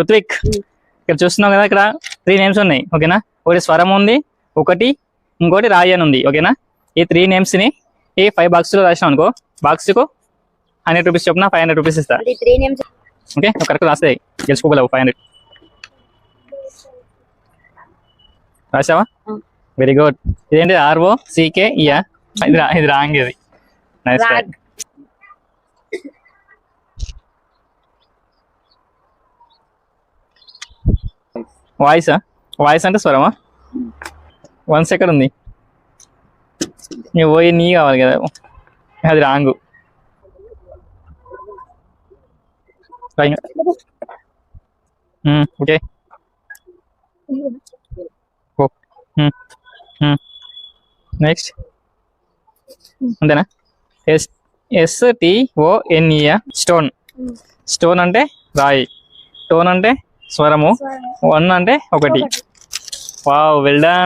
ఋత్విక్ ఇక్కడ చూస్తున్నావు కదా ఇక్కడ త్రీ నేమ్స్ ఉన్నాయి ఓకేనా? ఒకటి స్వరం ఉంది ఒకటి ఇంకోటి రాయి అని ఉంది ఓకేనా? ఈ త్రీ నేమ్స్ని ఈ ఫైవ్ బాక్స్లో రాసినాం అనుకో బాక్స్కు హండ్రెడ్ రూపీస్ చొప్పున ఫైవ్ హండ్రెడ్ రూపీస్ ఇస్తా. ఓకే? కరెక్ట్ రాస్తే గెలుచుకోగలవు ఫైవ్ హండ్రెడ్ రాసావా. వెరీ గుడ్ ఇదేంటి ఆర్ఓ సీకే ఇయా ఇది రాంగ్ ఇది. Nice voice? వాయిస్ అంటే స్వరమా? వన్స్ ఎక్కడ ఉంది. నీ పోయి నీ కావాలి కదా. అది wrong. Okay next hmm, oh, hmm, hmm. అంతేనా? S S T O N E stone stone అంటే రాయి. టోన్ అంటే స్వరము వన్ అంటే ఒకటి. Wow well done